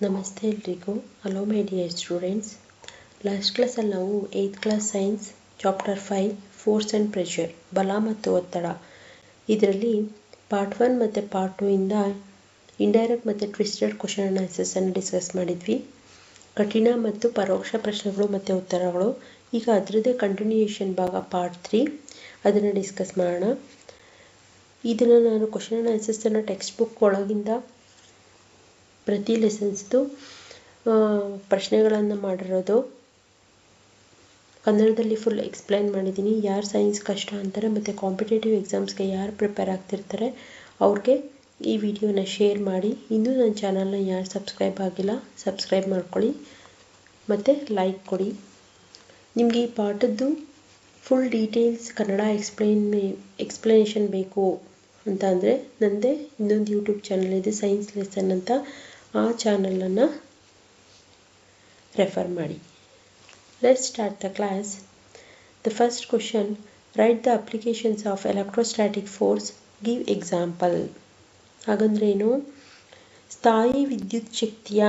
ನಮಸ್ತೆ ಎಲ್ರಿಗೂ. Hello my dear students last ಕ್ಲಾಸಲ್ಲಿ ನಾವು eighth class science chapter five force and pressure ಬಲ ಮತ್ತು ಒತ್ತಡ. ಇದರಲ್ಲಿ ಪಾರ್ಟ್ ಒನ್ ಮತ್ತು ಪಾರ್ಟ್ ಟೂ ಇಂದ ಇಂಡೈರೆಕ್ಟ್ ಮತ್ತು ಟ್ವಿಸ್ಟೆಡ್ ಕ್ವಶನ್ ಅನ್ನು ಡಿಸ್ಕಸ್ ಮಾಡಿದ್ವಿ. ಕಠಿಣ ಮತ್ತು ಪರೋಕ್ಷ ಪ್ರಶ್ನೆಗಳು ಮತ್ತು ಉತ್ತರಗಳು. ಈಗ ಅದರದ್ದೇ ಕಂಟಿನ್ಯೂಯೇಷನ್ ಭಾಗ ಪಾರ್ಟ್ ತ್ರೀ ಅದನ್ನು ಡಿಸ್ಕಸ್ ಮಾಡೋಣ. ಇದನ್ನು ನಾನು ಕ್ವಶನ್ ಅನಾಲಿಸಿಸನ್ನು ಟೆಕ್ಸ್ಟ್ ಬುಕ್ ಒಳಗಿಂದ ಪ್ರತಿ ಲೆಸನ್ಸ್ದು ಪ್ರಶ್ನೆಗಳನ್ನು ಮಾಡಿರೋದು. ಕನ್ನಡದಲ್ಲಿ ಫುಲ್ ಎಕ್ಸ್ಪ್ಲೈನ್ ಮಾಡಿದ್ದೀನಿ ಯಾರು ಸೈನ್ಸ್ ಕಷ್ಟ ಅಂತಾರೆ, ಮತ್ತು ಕಾಂಪಿಟೇಟಿವ್ ಎಕ್ಸಾಮ್ಸ್ಗೆ ಯಾರು ಪ್ರಿಪೇರ್ ಆಗ್ತಿರ್ತಾರೆ, ಅವ್ರಿಗೆ ಈ ವಿಡಿಯೋನ ಶೇರ್ ಮಾಡಿ. ಇನ್ನೂ ನನ್ನ ಚಾನಲ್ನ ಯಾರು ಸಬ್ಸ್ಕ್ರೈಬ್ ಆಗಿಲ್ಲ ಸಬ್ಸ್ಕ್ರೈಬ್ ಮಾಡ್ಕೊಳ್ಳಿ. ಮತ್ತು ಲೈಕ್ ಕೊಡಿ. ನಿಮಗೆ ಈ ಪಾಠದ್ದು full details Kannada explain explanation ಬೇಕು ಅಂತ ಅಂದರೆ ನನ್ನದೇ ಇನ್ನೊಂದು ಯೂಟ್ಯೂಬ್ ಚಾನಲ್ ಇದೆ ಸೈನ್ಸ್ ಲೆಸನ್ ಅಂತ. ಆ ಚಾನಲನ್ನು ರೆಫರ್ ಮಾಡಿ. Let start the class the first question write the applications of electrostatic force give example ಹಾಗಂದ್ರೇನು ಸ್ಥಾಯಿ ವಿದ್ಯುತ್ ಶಕ್ತಿಯ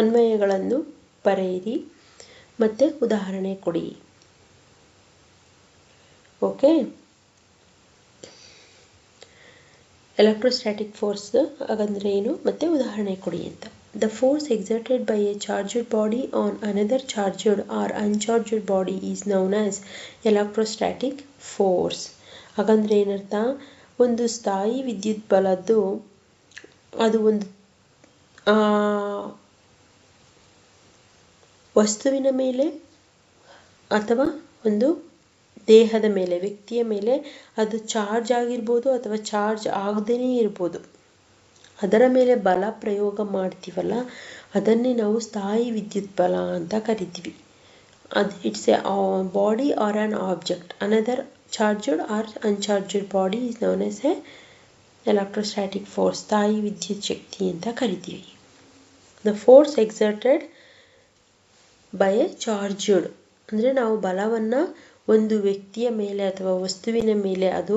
ಅನ್ವಯಗಳನ್ನು ಬರೆಯಿರಿ, ಮತ್ತು ಉದಾಹರಣೆ ಕೊಡಿ. ಓಕೆ ಎಲೆಕ್ಟ್ರೋಸ್ಟ್ಯಾಟಿಕ್ ಫೋರ್ಸ್ ಹಾಗಂದ್ರೆ ಏನು? ಮತ್ತು ಉದಾಹರಣೆ ಕೊಡಿ ಅಂತ. The force exerted by a charged body on another charged or uncharged body is known as electrostatic force ಹಾಗಂದ್ರೆ ಏನರ್ಥ? ಒಂದು ಸ್ಥಾಯಿ ವಿದ್ಯುತ್ ಬಲದ್ದು ಅದು ಒಂದು ವಸ್ತುವಿನ ಮೇಲೆ ಅಥವಾ ಒಂದು ದೇಹದ ಮೇಲೆ, ವ್ಯಕ್ತಿಯ ಮೇಲೆ ಅದು ಚಾರ್ಜ್ ಆಗಿರ್ಬೋದು ಅಥವಾ ಚಾರ್ಜ್ ಆಗದೇ ಇರ್ಬೋದು. ಅದರ ಮೇಲೆ ಬಲ ಪ್ರಯೋಗ ಮಾಡ್ತೀವಲ್ಲ, ಅದನ್ನೇ ನಾವು ಸ್ಥಾಯಿ ವಿದ್ಯುತ್ ಬಲ ಅಂತ ಕರಿತೀವಿ. ಅದು it's a body or on object another charged or uncharged body is known as a electrostatic force ಸ್ಥಾಯಿ ವಿದ್ಯುತ್ ಶಕ್ತಿ ಅಂತ ಕರಿತೀವಿ. The force exerted by a charged ಅಂದರೆ ನಾವು ಬಲವನ್ನು ಒಂದು ವ್ಯಕ್ತಿಯ ಮೇಲೆ ಅಥವಾ ವಸ್ತುವಿನ ಮೇಲೆ ಅದು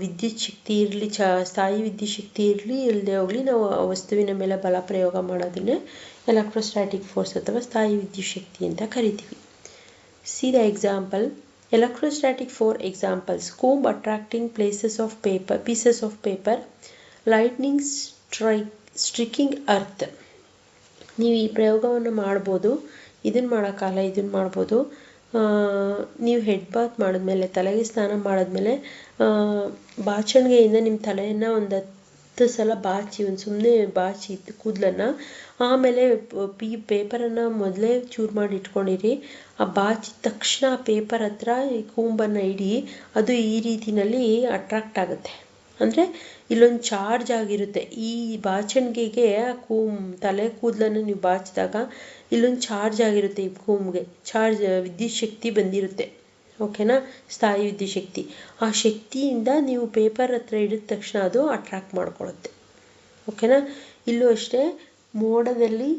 ವಿದ್ಯುತ್ ಶಕ್ತಿ ಇರಲಿ, ಚ, ಸ್ಥಾಯಿ ವಿದ್ಯುತ್ ಶಕ್ತಿ ಇರಲಿ ಇಲ್ಲದೆ ಹೋಗಲಿ, ನಾವು ಆ ವಸ್ತುವಿನ ಮೇಲೆ ಬಲ ಪ್ರಯೋಗ ಮಾಡೋದನ್ನೇ ಎಲೆಕ್ಟ್ರೋಸ್ಟ್ಯಾಟಿಕ್ ಫೋರ್ಸ್ ಅಥವಾ ಸ್ಥಾಯಿ ವಿದ್ಯುತ್ ಶಕ್ತಿ ಅಂತ ಕರಿತೀವಿ. See the example electrostatic for examples comb attracting places of paper pieces of paper lightning strike striking earth ನೀವು ಈ ಪ್ರಯೋಗವನ್ನು ಮಾಡ್ಬೋದು ಇದನ್ನು ಮಾಡೋಕ್ಕಲ್ಲ ಇದನ್ನು ಮಾಡ್ಬೋದು. ನೀವು ಹೆಡ್ ಬಾತ್ ಮಾಡಿದ್ಮೇಲೆ, ತಲೆಗೆ ಸ್ನಾನ ಮಾಡಿದ್ಮೇಲೆ ಬಾಚಣಿಗೆಯಿಂದ ನಿಮ್ಮ ತಲೆಯನ್ನು ಒಂದು ಹತ್ತು ಸಲ ಬಾಚಿ, ಒಂದು ಸುಮ್ಮನೆ ಬಾಚಿ ಕೂದಲನ್ನು, ಆಮೇಲೆ ಪಿ ಪೇಪರನ್ನು ಮೊದಲೇ ಚೂರು ಮಾಡಿ ಇಟ್ಕೊಂಡಿರಿ. ಆ ಬಾಚಿದ ತಕ್ಷಣ ಪೇಪರ್ ಹತ್ರ ಈ ಕೂಂಬನ್ನು ಇಡಿ, ಅದು ಈ ರೀತಿಯಲ್ಲಿ ಅಟ್ರಾಕ್ಟ್ ಆಗುತ್ತೆ. ಅಂದರೆ ಇಲ್ಲೊಂದು ಚಾರ್ಜ್ ಆಗಿರುತ್ತೆ. ಈ ಬಾಚಣಿಗೆಗೆ ಕೂಮ್, ತಲೆ ಕೂದಲನ್ನು ನೀವು ಬಾಚಿದಾಗ ಇಲ್ಲೊಂದು ಚಾರ್ಜ್ ಆಗಿರುತ್ತೆ ಈ ಕೂಮ್ಗೆ. ಚಾರ್ಜ್ ವಿದ್ಯುತ್ ಶಕ್ತಿ ಬಂದಿರುತ್ತೆ. ಓಕೆನಾ ಸ್ಥಾಯಿ ವಿದ್ಯುತ್ ಶಕ್ತಿ. ಆ ಶಕ್ತಿಯಿಂದ ನೀವು ಪೇಪರ್ ಹತ್ರ ಹಿಡಿದ ತಕ್ಷಣ ಅದು ಅಟ್ರಾಕ್ಟ್ ಮಾಡ್ಕೊಳ್ಳುತ್ತೆ ಓಕೆನಾ ಇಲ್ಲೂ ಅಷ್ಟೇ, ಮೋಡದಲ್ಲಿ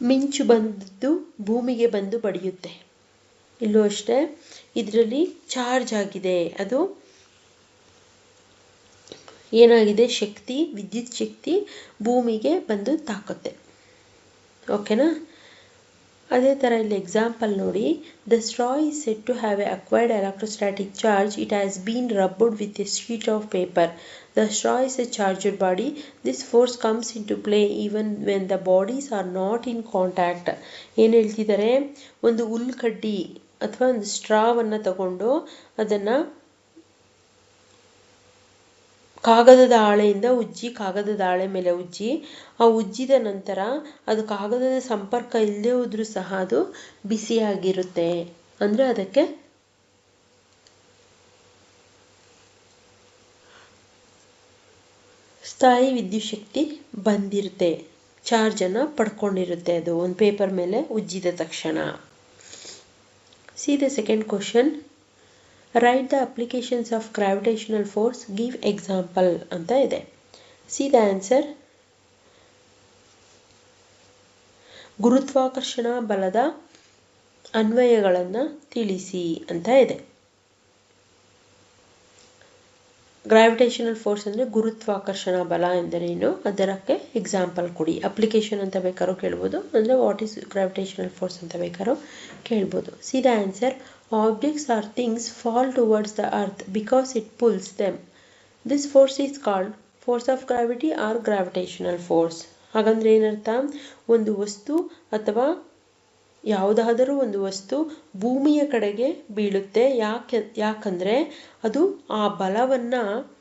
ಮಿಂಚು ಬಂದದ್ದು ಭೂಮಿಗೆ ಬಂದು ಬಡಿಯುತ್ತೆ. ಇಲ್ಲೂ ಅಷ್ಟೇ. ಇದರಲ್ಲಿ ಚಾರ್ಜ್ ಆಗಿದೆ. ಅದು ಏನಾಗಿದೆ? ಶಕ್ತಿ, ವಿದ್ಯುತ್ ಶಕ್ತಿ ಭೂಮಿಗೆ ಬಂದು ತಾಕುತ್ತೆ. ಓಕೆನಾ? ಅದೇ ಥರ ಇಲ್ಲಿ ಎಕ್ಸಾಂಪಲ್ ನೋಡಿ. The straw is set to have a acquired electrostatic charge it has been rubbed with a sheet of paper the straw is a charged body this force comes in to play even when the bodies are not in contact ಏನು ಹೇಳ್ತಿದ್ದಾರೆ? ಒಂದು ಹುಲ್ಕಡ್ಡಿ ಅಥವಾ ಒಂದು ಸ್ಟ್ರಾವನ್ನು ತಗೊಂಡು ಅದನ್ನು ಕಾಗದದ ಹಾಳೆಯಿಂದ ಉಜ್ಜಿ, ಕಾಗದದ ಹಾಳೆ ಮೇಲೆ ಉಜ್ಜಿ, ಆ ಉಜ್ಜಿದ ನಂತರ ಅದು ಕಾಗದದ ಸಂಪರ್ಕ ಇಲ್ಲದೆ ಹೋದ್ರೂ ಸಹ ಅದು ಬಿಸಿಯಾಗಿರುತ್ತೆ. ಅಂದರೆ ಅದಕ್ಕೆ ಸ್ಥಾಯಿ ವಿದ್ಯುತ್ ಶಕ್ತಿ ಬಂದಿರುತ್ತೆ. ಚಾರ್ಜನ್ನು ಪಡ್ಕೊಂಡಿರುತ್ತೆ ಅದು. ಒಂದು ಪೇಪರ್ ಮೇಲೆ ಉಜ್ಜಿದ ತಕ್ಷಣ. See the second question. Write the applications of gravitational force Give example ಅಂತ ಇದೆ See the answer. ಗುರುತ್ವಾಕರ್ಷಣಾ ಬಲದ ಅನ್ವಯಗಳನ್ನು ತಿಳಿಸಿ ಅಂತ ಇದೆ ಗ್ರಾವಿಟೇಷನಲ್ ಫೋರ್ಸ್ ಅಂದರೆ ಗುರುತ್ವಾಕರ್ಷಣ ಬಲ ಎಂದರೇನು ಅದರಕ್ಕೆ ಎಕ್ಸಾಂಪಲ್ ಕೊಡಿ. ಅಪ್ಲಿಕೇಶನ್ ಅಂತ ಬೇಕಾದ್ರೂ ಕೇಳ್ಬೋದು. ಅಂದರೆ ವಾಟ್ ಈಸ್ ಗ್ರಾವಿಟೇಷನಲ್ ಫೋರ್ಸ್ ಅಂತ ಬೇಕಾದ್ರೂ ಕೇಳ್ಬೋದು. See the answer objects or things fall towards the earth because it pulls them this force is called force of gravity or gravitational force ಹಾಗಂದ್ರೆ ಏನರ್ಥ? ಒಂದು ವಸ್ತು ಅಥವಾ ಯಾವುದಾದರೂ ಒಂದು ವಸ್ತು ಭೂಮಿಯ ಕಡೆಗೆ ಬೀಳುತ್ತೆ. ಯಾಕೆ, ಯಾಕಂದರೆ ಅದು ಆ ಬಲವನ್ನು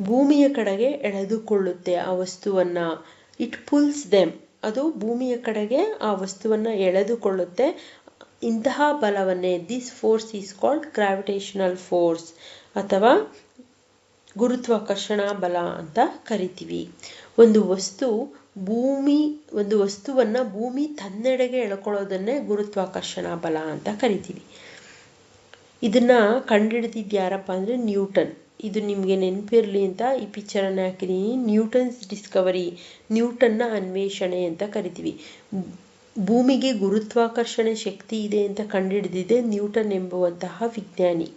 ಭೂಮಿಯ ಕಡೆಗೆ ಎಳೆದುಕೊಳ್ಳುತ್ತೆ, ಆ ವಸ್ತುವನ್ನು. ಇಟ್ ಪುಲ್ಸ್ ದೆಮ್ ಅದು ಭೂಮಿಯ ಕಡೆಗೆ ಆ ವಸ್ತುವನ್ನು ಎಳೆದುಕೊಳ್ಳುತ್ತೆ. ಇಂತಹ ಬಲವನ್ನೇ this force is called gravitational force ಅಥವಾ ಗುರುತ್ವಾಕರ್ಷಣಾ ಬಲ ಅಂತ ಕರಿತೀವಿ. ಒಂದು ವಸ್ತು ಭೂಮಿ, ಒಂದು ವಸ್ತುವನ್ನು ಭೂಮಿ ತನ್ನೆಡೆಗೆ ಎಳ್ಕೊಳ್ಳೋದನ್ನೇ ಗುರುತ್ವಾಕರ್ಷಣಾ ಬಲ ಅಂತ ಕರಿತೀವಿ. ಇದನ್ನ ಕಂಡುಹಿಡಿದಿದ್ದು ಯಾರಪ್ಪ ಅಂದರೆ ನ್ಯೂಟನ್. ಇದು ನಿಮಗೆ ನೆನಪಿರಲಿ ಅಂತ ಈ ಪಿಕ್ಚರನ್ನು ಹಾಕಿದ್ದೀನಿ ನ್ಯೂಟನ್ಸ್ ಡಿಸ್ಕವರಿ, ನ್ಯೂಟನ್ನ ಅನ್ವೇಷಣೆ ಅಂತ ಕರಿತೀವಿ. ಭೂಮಿಗೆ ಗುರುತ್ವಾಕರ್ಷಣೆ ಶಕ್ತಿ ಇದೆ ಅಂತ ಕಂಡುಹಿಡಿದಿದೆ ನ್ಯೂಟನ್ ಎಂಬುವಂತಹ ವಿಜ್ಞಾನಿ.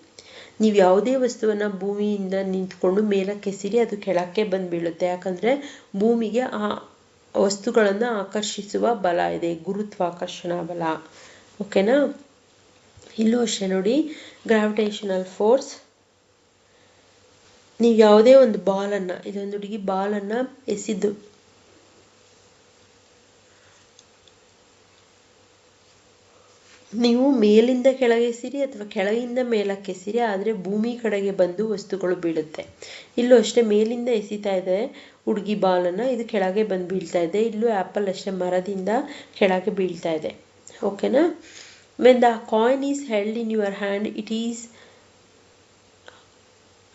ನೀವು ಯಾವುದೇ ವಸ್ತುವನ್ನು ಭೂಮಿಯಿಂದ ನಿಂತ್ಕೊಂಡು ಮೇಲಕ್ಕೆ ಸಿರಿ ಅದು ಕೆಳಕ್ಕೆ ಬಂದು ಬೀಳುತ್ತೆ ಯಾಕಂದರೆ ಭೂಮಿಗೆ ಆ ವಸ್ತುಗಳನ್ನು ಆಕರ್ಷಿಸುವ ಬಲ ಇದೆ ಗುರುತ್ವಾಕರ್ಷಣಾ ಬಲ. ಓಕೆನಾ ಇಲ್ಲೂ ಅಷ್ಟೇ ನೋಡಿ ಗ್ರಾವಿಟೇಷನಲ್ ಫೋರ್ಸ್ ನೀವು ಯಾವುದೇ ಒಂದು ಬಾಲನ್ನು, ಇದೊಂದು ಹುಡುಗಿ ಬಾಲನ್ನು ಎಸೆದು ನೀವು ಮೇಲಿಂದ ಕೆಳಗೆ ಸಿರಿ ಅಥವಾ ಕೆಳಗಿಂದ ಮೇಲಕ್ಕೆ ಸಿರಿ ಆದರೆ ಭೂಮಿ ಕಡೆಗೆ ಬಂದು ವಸ್ತುಗಳು ಬೀಳುತ್ತೆ. ಇಲ್ಲೂ ಅಷ್ಟೇ ಮೇಲಿಂದ ಎಸಿತಾ ಇದೆ ಹುಡುಗಿ ಬಾಲನ್ನು ಇದು ಕೆಳಗೆ ಬಂದು ಬೀಳ್ತಾ ಇದೆ. ಇಲ್ಲೂ ಆ್ಯಪಲ್ ಅಷ್ಟೇ ಮರದಿಂದ ಕೆಳಗೆ ಬೀಳ್ತಾ ಇದೆ. ಓಕೆನಾ? When the coin is held in your hand it is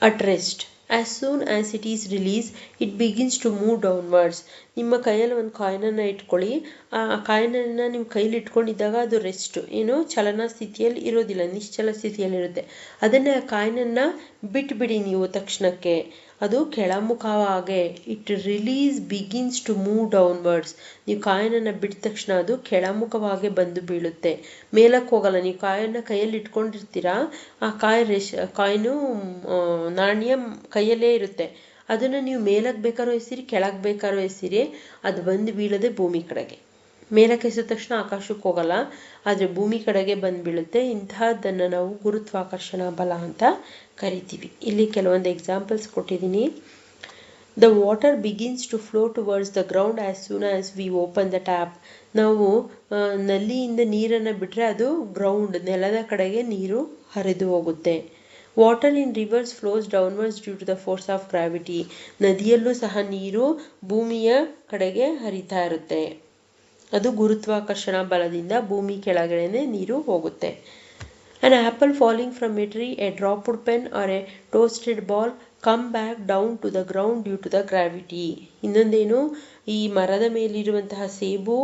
at rest as soon as it is release it begins to move downwards ನಿಮ್ಮ ಕೈಯಲ್ಲಿ ಒಂದು ಕಾಯಿನನ್ನು ಇಟ್ಕೊಳ್ಳಿ. ಆ ಕಾಯಿನನ್ನು ನಿಮ್ಮ ಕೈಲಿ ಇಟ್ಕೊಂಡಿದ್ದಾಗ ಅದು ರೆಸ್ಟ್ ಏನು ಚಲನ ಸ್ಥಿತಿಯಲ್ಲಿ ಇರೋದಿಲ್ಲ, ನಿಶ್ಚಲ ಸ್ಥಿತಿಯಲ್ಲಿರುತ್ತೆ ಅದನ್ನೇ ಆ ಕಾಯಿನನ್ನು ಬಿಟ್ಬಿಡಿ ನೀವು ತಕ್ಷಣಕ್ಕೆ. ಅದು ಕೆಳಮುಖವಾಗೆ it release begins to move downwards ನೀವು ಕಾಯಿನನ್ನು ಬಿಟ್ಟ ತಕ್ಷಣ ಅದು ಕೆಳಮುಖವಾಗೆ ಬಂದು ಬೀಳುತ್ತೆ. ಮೇಲಕ್ಕೆ ಹೋಗಲ್ಲ, ನೀವು ಕಾಯನ್ನ ಕೈಯಲ್ಲಿ ಇಟ್ಕೊಂಡಿರ್ತೀರಾ, ಆ ಕಾಯಿ ರೆಶ್ ಕಾಯಿನು ನಾಣ್ಯ ಕೈಯಲ್ಲೇ ಇರುತ್ತೆ. ಅದನ್ನು ನೀವು ಮೇಲಕ್ಕೆ ಬೇಕಾದ್ರೂ ಎಸಿರಿ ಕೆಳಗೆ ಬೇಕಾದ್ರೂ ಎಸಿರಿ, ಅದು ಬಂದು ಬೀಳದೆ ಭೂಮಿ ಕಡೆಗೆ. ಮೇಲಕ್ಕೆ ಎಸಿದ ತಕ್ಷಣ ಆಕಾಶಕ್ಕೆ ಹೋಗಲ್ಲ, ಆದರೆ ಭೂಮಿ ಕಡೆಗೆ ಬಂದು ಬೀಳುತ್ತೆ. ಇಂತಹದ್ದನ್ನು ನಾವು ಗುರುತ್ವಾಕರ್ಷಣಾ ಬಲ ಅಂತ ಕರಿತೀವಿ. ಇಲ್ಲಿ ಕೆಲವೊಂದು ಎಕ್ಸಾಂಪಲ್ಸ್ ಕೊಟ್ಟಿದ್ದೀನಿ the water begins to flow towards the ground as soon as we open the tap ನಾವು ನಲ್ಲಿಯಿಂದ ನೀರನ್ನು ಬಿಟ್ಟರೆ ಅದು ಗ್ರೌಂಡ್ ನೆಲದ ಕಡೆಗೆ ನೀರು ಹರಿದು ಹೋಗುತ್ತೆ. Water in rivers flows downwards due to the force of gravity ನದಿಯಲ್ಲೂ ಸಹ ನೀರು ಭೂಮಿಯ ಕಡೆಗೆ ಹರಿತಾ ಇರುತ್ತೆ. ಅದು ಗುರುತ್ವಾಕರ್ಷಣ ಬಲದಿಂದ ಭೂಮಿ ಕೆಳಗಡೆನೆ ನೀರು ಹೋಗುತ್ತೆ. An apple falling from a tree a dropped pen or a tossed ball come back down to the ground due to the gravity ಇನ್ನೊಂದೇನು, ಈ ಮರದ ಮೇಲಿರುವಂತಹ ಸೇಬು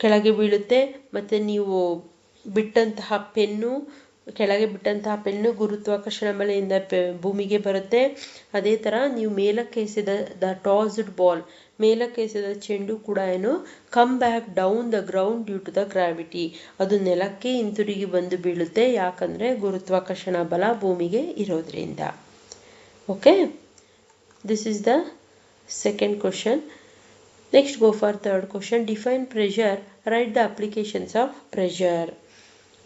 ಕೆಳಗೆ ಬೀಳುತ್ತೆ, ಮತ್ತು ನೀವು ಬಿಟ್ಟಂತಹ ಪೆನ್ನು ಕೆಳಗೆ ಬಿಟ್ಟಂತಹ ಪೆನ್ನು ಗುರುತ್ವಾಕರ್ಷಣ ಬಲೆಯಿಂದ ಭೂಮಿಗೆ ಬರುತ್ತೆ. ಅದೇ ಥರ ನೀವು ಮೇಲಕ್ಕೆ ಎಸೆದ ದ ಟಾಸ್ಡ್ ಬಾಲ್ ಮೇಲಕ್ಕೆ ಎಸೆದ ಚೆಂಡು ಕೂಡ ಏನು? Come back down the ground due to the gravity ಅದು ನೆಲಕ್ಕೆ ಹಿಂತಿರುಗಿ ಬಂದು ಬೀಳುತ್ತೆ. ಯಾಕಂದರೆ ಗುರುತ್ವಾಕರ್ಷಣ ಬಲ ಭೂಮಿಗೆ ಇರೋದ್ರಿಂದ. Okay this is the second question next go for third question define pressure write the applications of pressure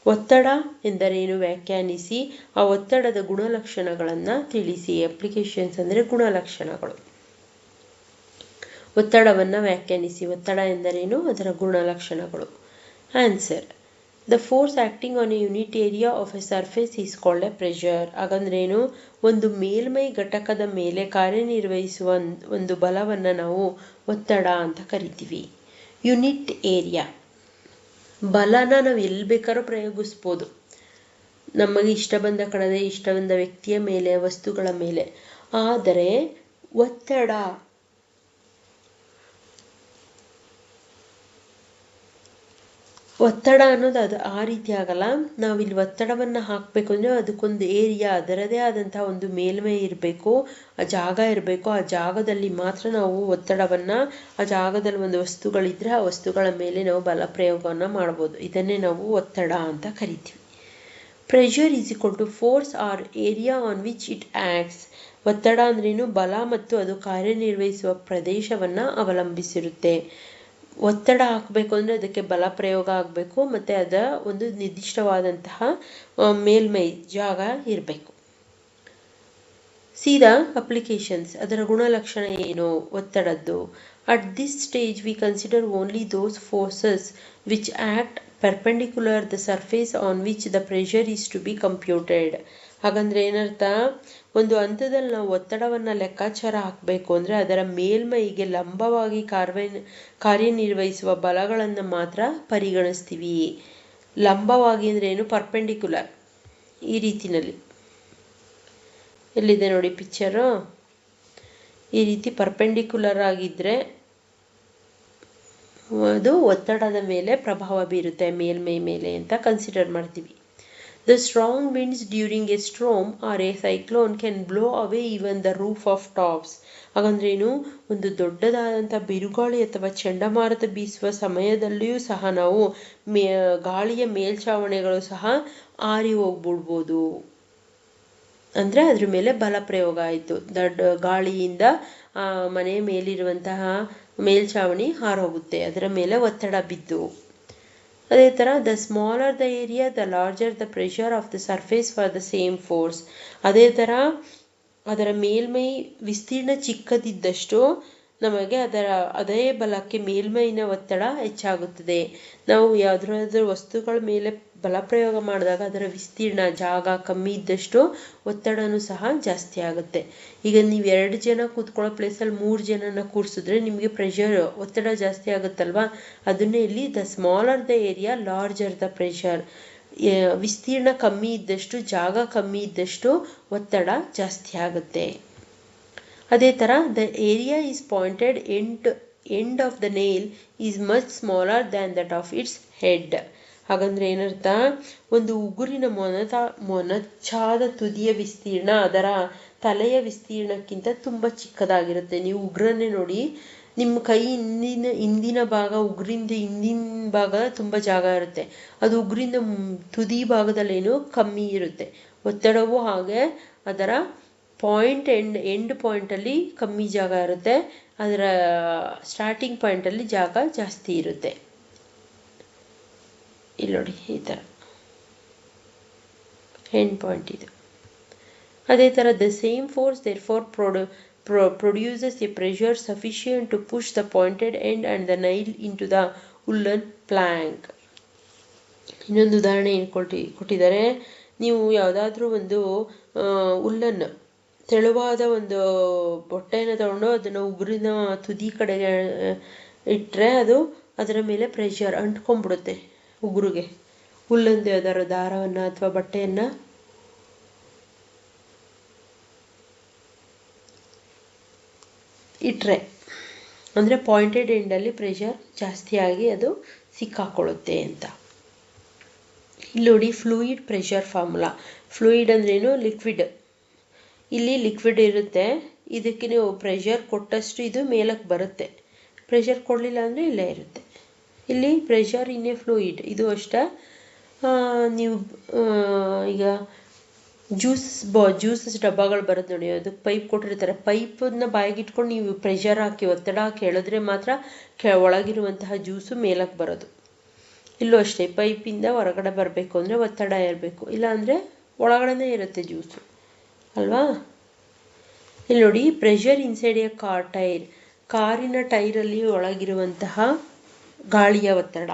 ಒತ್ತಡ ಎಂದರೇನು ವ್ಯಾಖ್ಯಾನಿಸಿ, ಆ ಒತ್ತಡದ ಗುಣಲಕ್ಷಣಗಳನ್ನು ತಿಳಿಸಿ. ಅಪ್ಲಿಕೇಶನ್ಸ್ ಅಂದರೆ ಗುಣಲಕ್ಷಣಗಳು. ಒತ್ತಡವನ್ನು ವ್ಯಾಖ್ಯಾನಿಸಿ. ಒತ್ತಡ ಎಂದರೇನು? ಅದರ ಗುಣಲಕ್ಷಣಗಳು. Answer the force acting on a unit area of a surface is called a pressure ಹಾಗಂದ್ರೇನು? ಒಂದು ಮೇಲ್ಮೈ ಘಟಕದ ಮೇಲೆ ಕಾರ್ಯನಿರ್ವಹಿಸುವ ಒಂದು ಬಲವನ್ನು ನಾವು ಒತ್ತಡ ಅಂತ ಕರಿತೀವಿ. ಯೂನಿಟ್ ಏರಿಯಾ ಬಲನ ನಾವು ಎಲ್ಲಿ ಬೇಕಾದ್ರೂ ಪ್ರಯೋಗಿಸ್ಬೋದು. ನಮಗೆ ಇಷ್ಟ ಬಂದ ಕಣದ ಇಷ್ಟ ಬಂದ ವ್ಯಕ್ತಿಯ ಮೇಲೆ, ವಸ್ತುಗಳ ಮೇಲೆ. ಆದರೆ ಒತ್ತಡ ಒತ್ತಡ ಅನ್ನೋದು ಅದು ಆ ರೀತಿ ಆಗಲ್ಲ. ನಾವಿಲ್ಲಿ ಒತ್ತಡವನ್ನು ಹಾಕಬೇಕು ಅಂದರೆ ಅದಕ್ಕೊಂದು ಏರಿಯಾ ಅದರದೇ ಆದಂತಹ ಒಂದು ಮೇಲ್ಮೈ ಇರಬೇಕು. ಆ ಜಾಗ ಇರಬೇಕು. ಆ ಜಾಗದಲ್ಲಿ ಮಾತ್ರ ನಾವು ಒತ್ತಡವನ್ನು, ಆ ಜಾಗದಲ್ಲಿ ಒಂದು ವಸ್ತುಗಳಿದ್ದರೆ ಆ ವಸ್ತುಗಳ ಮೇಲೆ ನಾವು ಬಲ ಪ್ರಯೋಗವನ್ನು ಮಾಡ್ಬೋದು. ಇದನ್ನೇ ನಾವು ಒತ್ತಡ ಅಂತ ಕರಿತೀವಿ. Pressure is equal to force or area on which it acts ಒತ್ತಡ ಅಂದ್ರೇನು ಬಲ ಮತ್ತು ಅದು ಕಾರ್ಯನಿರ್ವಹಿಸುವ ಪ್ರದೇಶವನ್ನು ಅವಲಂಬಿಸಿರುತ್ತೆ. ಒತ್ತಡ ಹಾಕಬೇಕು ಅಂದರೆ ಅದಕ್ಕೆ ಬಲ ಪ್ರಯೋಗ ಆಗಬೇಕು, ಮತ್ತು ಅದ ಒಂದು ನಿರ್ದಿಷ್ಟವಾದಂತಹ ಮೇಲ್ಮೈ ಜಾಗ ಇರಬೇಕು. ಸೀದಾ ಅಪ್ಲಿಕೇಶನ್ಸ್ ಅದರ ಗುಣಲಕ್ಷಣ ಏನು, ಒತ್ತಡದ್ದು. At this stage we consider only those forces which act perpendicular the surface on which the pressure is to be computed ಹಾಗಂದ್ರೆ ಏನರ್ಥ? ಒಂದು ಹಂತದಲ್ಲಿ ನಾವು ಒತ್ತಡವನ್ನು ಲೆಕ್ಕಾಚಾರ ಹಾಕಬೇಕು ಅಂದರೆ ಅದರ ಮೇಲ್ಮೈಗೆ ಲಂಬವಾಗಿ ಕಾರ್ಯ ಕಾರ್ಯನಿರ್ವಹಿಸುವ ಬಲಗಳನ್ನು ಮಾತ್ರ ಪರಿಗಣಿಸ್ತೀವಿ. ಲಂಬವಾಗಿ ಅಂದರೆ ಏನು? ಪರ್ಪೆಂಡಿಕ್ಯುಲರ್ ಈ ರೀತಿನಲ್ಲಿ. ಎಲ್ಲಿದೆ ನೋಡಿ ಪಿಕ್ಚರು ಈ ರೀತಿ ಪರ್ಪೆಂಡಿಕ್ಯುಲರ್ ಆಗಿದ್ದರೆ ಅದು ಒತ್ತಡದ ಮೇಲೆ ಪ್ರಭಾವ ಬೀರುತ್ತೆ ಮೇಲ್ಮೈ ಮೇಲೆ ಅಂತ ಕನ್ಸಿಡರ್ ಮಾಡ್ತೀವಿ. The strong winds during a storm or a cyclone can blow away even the roof of tops. ಹಾಗಂದ್ರೇನು ಒಂದು ದೊಡ್ಡದಾದಂಥ ಬಿರುಗಾಳಿ ಅಥವಾ ಚಂಡಮಾರುತ ಬೀಸುವ ಸಮಯದಲ್ಲಿಯೂ ಸಹ ನಾವು ಮೇ, ಗಾಳಿಯ ಮೇಲ್ಛಾವಣಿಗಳು ಸಹ ಆರಿ ಹೋಗ್ಬಿಡ್ಬೋದು. ಅಂದರೆ ಅದ್ರ ಮೇಲೆ ಬಲ ಪ್ರಯೋಗ ಆಯಿತು. ದೊಡ್ಡ ಗಾಳಿಯಿಂದ ಮನೆಯ ಮೇಲಿರುವಂತಹ ಮೇಲ್ಛಾವಣಿ ಹಾರೋಗುತ್ತೆ ಅದರ ಮೇಲೆ ಒತ್ತಡ ಬಿದ್ದು. ಅದೇ ಥರ the smaller the area the larger the pressure of the surface for the same force ಅದೇ ಥರ ಅದರ ಮೇಲ್ಮೈ ವಿಸ್ತೀರ್ಣ ಚಿಕ್ಕದಿದ್ದಷ್ಟು ನಮಗೆ ಅದರ ಅದೇ ಬಲಕ್ಕೆ ಮೇಲ್ಮೈನ ಒತ್ತಡ ಹೆಚ್ಚಾಗುತ್ತದೆ. ನಾವು ಯಾವುದಾದ್ರೂ ವಸ್ತುಗಳ ಮೇಲೆ ಬಲ ಪ್ರಯೋಗ ಮಾಡಿದಾಗ ಅದರ ವಿಸ್ತೀರ್ಣ ಜಾಗ ಕಮ್ಮಿ ಇದ್ದಷ್ಟು ಒತ್ತಡನೂ ಸಹ ಜಾಸ್ತಿ ಆಗುತ್ತೆ. ಈಗ ನೀವು ಎರಡು ಜನ ಕೂತ್ಕೊಳ್ಳೋ ಪ್ಲೇಸಲ್ಲಿ ಮೂರು ಜನನ ಕೂರಿಸಿದ್ರೆ ನಿಮಗೆ ಪ್ರೆಷರ್ ಒತ್ತಡ ಜಾಸ್ತಿ ಆಗುತ್ತಲ್ವಾ? ಅದನ್ನೇ ಇಲ್ಲಿ the smaller the area larger the pressure ವಿಸ್ತೀರ್ಣ ಕಮ್ಮಿ ಇದ್ದಷ್ಟು, ಜಾಗ ಕಮ್ಮಿ ಇದ್ದಷ್ಟು ಒತ್ತಡ ಜಾಸ್ತಿ ಆಗುತ್ತೆ. ಅದೇ ಥರ the area is pointed end end of the nail is much smaller than that of its head ಹಾಗಂದ್ರೆ ಏನರ್ಥ? ಒಂದು ಉಗುರಿನ ಮೊನತ, ಮೊನಚಾದ ತುದಿಯ ವಿಸ್ತೀರ್ಣ ಅದರ ತಲೆಯ ವಿಸ್ತೀರ್ಣಕ್ಕಿಂತ ತುಂಬ ಚಿಕ್ಕದಾಗಿರುತ್ತೆ. ನೀವು ಉಗುರನ್ನೇ ನೋಡಿ, ನಿಮ್ಮ ಕೈ ಹಿಂದಿನ ಹಿಂದಿನ ಭಾಗ, ಉಗುರಿಂದ ಹಿಂದಿನ ಭಾಗ ತುಂಬ ಜಾಗ ಇರುತ್ತೆ. ಅದು ಉಗುರಿಂದ ತುದಿ ಭಾಗದಲ್ಲೇನು ಕಮ್ಮಿ ಇರುತ್ತೆ. ಒತ್ತಡವೂ ಹಾಗೆ, ಅದರ ಪಾಯಿಂಟ್ ಎಂಡ್ ಎಂಡ್ ಪಾಯಿಂಟಲ್ಲಿ ಕಮ್ಮಿ ಜಾಗ ಇರುತ್ತೆ. ಅದರ ಸ್ಟಾರ್ಟಿಂಗ್ ಪಾಯಿಂಟಲ್ಲಿ ಜಾಗ ಜಾಸ್ತಿ ಇರುತ್ತೆ. ಇಲ್ಲಿ ನೋಡಿ, ಈ ಥರ ಎಂಡ್ ಪಾಯಿಂಟ್ ಇದು. ಅದೇ ಥರ the same force therefore produce pro produces a pressure sufficient to push the pointed end and the nail in to the woollen plank ಇನ್ನೊಂದು ಉದಾಹರಣೆ ಏನು ಕೊಟ್ಟಿ, ಕೊಟ್ಟಿದ್ದಾರೆ. ನೀವು ಯಾವುದಾದ್ರೂ ಒಂದು ಉಲ್ಲನ್ ತೆಳುವಾದ ಒಂದು ಬಟ್ಟೆಯನ್ನು ತಗೊಂಡು ಅದನ್ನು ಉಗುರಿನ ತುದಿ ಕಡೆಗೆ ಇಟ್ಟರೆ ಅದು ಅದರ ಮೇಲೆ ಪ್ರೆಷರ್ ಅಂಟ್ಕೊಂಡ್ಬಿಡುತ್ತೆ ಉಗುರಿಗೆ. ಹುಲ್ಲೊಂದು ಯಾವ್ದಾದ್ರು ದಾರವನ್ನು ಅಥವಾ ಬಟ್ಟೆಯನ್ನು. ಇಟ್ಟರೆ ಅಂದರೆ ಪಾಯಿಂಟೆಡ್ ಎಂಡಲ್ಲಿ ಪ್ರೆಷರ್ ಜಾಸ್ತಿಯಾಗಿ ಅದು ಸಿಕ್ಕಾಕೊಳ್ಳುತ್ತೆ ಅಂತ. ಇಲ್ಲಿ ನೋಡಿ ಫ್ಲೂಯಿಡ್ ಪ್ರೆಷರ್ ಫಾರ್ಮುಲಾ ಫ್ಲೂಯಿಡ್ ಅಂದ್ರೇನು ಲಿಕ್ವಿಡ್ ಇಲ್ಲಿ ಲಿಕ್ವಿಡ್ ಇರುತ್ತೆ. ಇದಕ್ಕೆ ನೀವು ಪ್ರೆಷರ್ ಕೊಟ್ಟಷ್ಟು ಇದು ಮೇಲಕ್ಕೆ ಬರುತ್ತೆ. ಪ್ರೆಷರ್ ಕೊಡಲಿಲ್ಲ ಅಂದರೆ ಇಲ್ಲೇ ಇರುತ್ತೆ. ಇಲ್ಲಿ ಪ್ರೆಷರ್ ಇನ್ ಎ ಫ್ಲೂಯಿಡ್ ಇದು ಅಷ್ಟೇ. ನೀವು ಈಗ ಜ್ಯೂಸ್ ಬಾ ಜ್ಯೂಸಸ್ ಡಬ್ಬಗಳು ಬರುತ್ತೆ ನೋಡಿ. ಅದಕ್ಕೆ ಪೈಪ್ ಕೊಟ್ಟಿರ್ತಾರೆ. ಪೈಪನ್ನ ಬಾಯಿಗೆ ಇಟ್ಕೊಂಡು ನೀವು ಪ್ರೆಷರ್ ಹಾಕಿ, ಒತ್ತಡ ಹಾಕಿ ಹೇಳಿದ್ರೆ ಮಾತ್ರ ಕೆ, ಒಳಗಿರುವಂತಹ ಜ್ಯೂಸು ಮೇಲಕ್ಕೆ ಬರೋದು. ಇಲ್ಲೂ ಅಷ್ಟೇ. ಪೈಪಿಂದ ಹೊರಗಡೆ ಬರಬೇಕು ಅಂದರೆ ಒತ್ತಡ ಇರಬೇಕು. ಇಲ್ಲಾಂದರೆ ಒಳಗಡೆನೇ ಇರುತ್ತೆ ಜ್ಯೂಸು ಅಲ್ವಾ? ಇಲ್ಲಿ ನೋಡಿ pressure inside a car tyre ಕಾರಿನ ಟೈರಲ್ಲಿ ಒಳಗಿರುವಂತಹ ಗಾಳಿಯ ಒತ್ತಡ.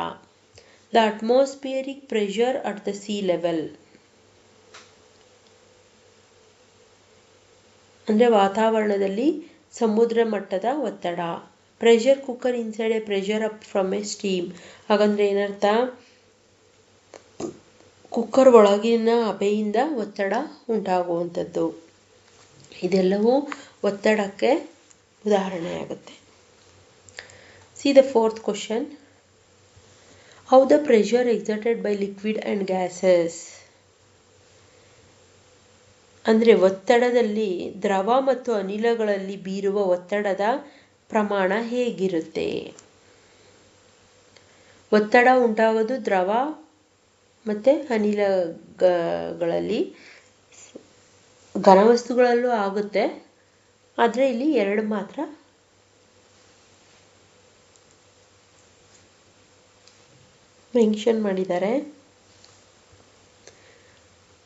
The atmospheric pressure at the sea level ಅಂದರೆ ವಾತಾವರಣದಲ್ಲಿ ಸಮುದ್ರ ಮಟ್ಟದ ಒತ್ತಡ. Pressure cooker inside a pressure up from a steam ಹಾಗಂದ್ರೆ ಏನರ್ಥ? ಕುಕ್ಕರ್ ಒಳಗಿನ ಹಬೆಯಿಂದ ಒತ್ತಡ ಉಂಟಾಗುವಂಥದ್ದು. ಇದೆಲ್ಲವೂ ಒತ್ತಡಕ್ಕೆ ಉದಾಹರಣೆ ಆಗುತ್ತೆ see the fourth question how the pressure exerted by liquid and gases ಅಂದರೆ ಒತ್ತಡದಲ್ಲಿ ದ್ರವ ಮತ್ತು ಅನಿಲಗಳಲ್ಲಿ ಬೀರುವ ಒತ್ತಡದ ಪ್ರಮಾಣ ಹೇಗಿರುತ್ತೆ? ಒತ್ತಡ ಉಂಟಾಗೋದು ದ್ರವ ಮತ್ತು ಅನಿಲಗಳಲ್ಲಿ ಘನವಸ್ತುಗಳಲ್ಲೂ ಆಗುತ್ತೆ. ಆದರೆ ಇಲ್ಲಿ ಎರಡು ಮಾತ್ರ. ಮೆನ್ಷನ್ ಮಾಡಿದ್ದಾರೆ.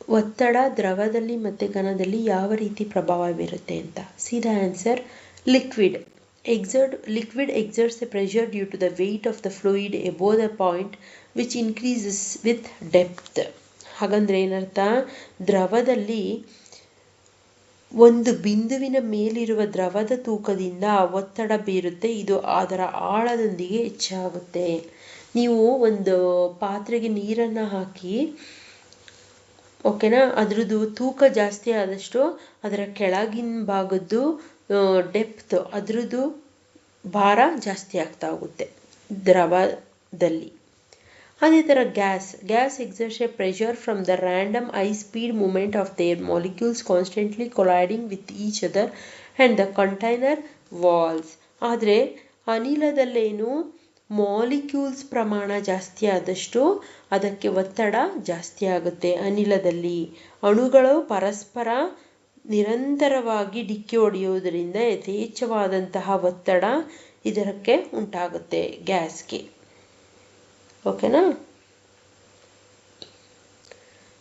ಒತ್ತಡ ದ್ರವದಲ್ಲಿ ಮತ್ತು ಘನದಲ್ಲಿ ಯಾವ ರೀತಿ ಪ್ರಭಾವ ಬೀರುತ್ತೆ ಅಂತ. ಸೀದಾ answer, liquid. exert liquid exerts a pressure due to the weight of the fluid above the point which increases with depth ಹಾಗಂದ್ರೆ ಏನರ್ಥ? ದ್ರವದಲ್ಲಿ ಒಂದು ಬಿಂದುವಿನ ಮೇಲಿರುವ ದ್ರವದ ತೂಕದಿಂದ ಒತ್ತಡ ಬೀರುತ್ತೆ. ಇದು ಅದರ ಆಳದೊಂದಿಗೆ ಹೆಚ್ಚಾಗುತ್ತೆ. ನೀವು ಒಂದು ಪಾತ್ರೆಗೆ ನೀರನ್ನು ಹಾಕಿ, ಓಕೆನಾ? ಅದರದ್ದು ತೂಕ ಜಾಸ್ತಿ ಆದಷ್ಟು ಅದರ ಕೆಳಗಿನ ಭಾಗದ್ದು ಡೆಪ್ತ್ ಅದರದ್ದು ಭಾರ ಜಾಸ್ತಿ ಆಗ್ತಾ ಹೋಗುತ್ತೆ ದ್ರವದಲ್ಲಿ. ಅದೇ ಥರ gas gas exerts a pressure from the random high speed movement of their molecules constantly colliding with each other and the container walls ಆದರೆ ಅನಿಲದಲ್ಲೇನು ಮಾಲಿಕ್ಯೂಲ್ಸ್ ಪ್ರಮಾಣ ಜಾಸ್ತಿ ಆದಷ್ಟು ಅದಕ್ಕೆ ಒತ್ತಡ ಜಾಸ್ತಿ ಆಗುತ್ತೆ ಅನಿಲದಲ್ಲಿ. ಅಣುಗಳು ಪರಸ್ಪರ ನಿರಂತರವಾಗಿ ಡಿಕ್ಕಿ ಹೊಡೆಯುವುದರಿಂದ ಯಥೇಚ್ಛವಾದಂತಹ ಒತ್ತಡ ಇದಕ್ಕೆ ಉಂಟಾಗುತ್ತೆ ಗ್ಯಾಸ್ಗೆ ಓಕೆನಾ?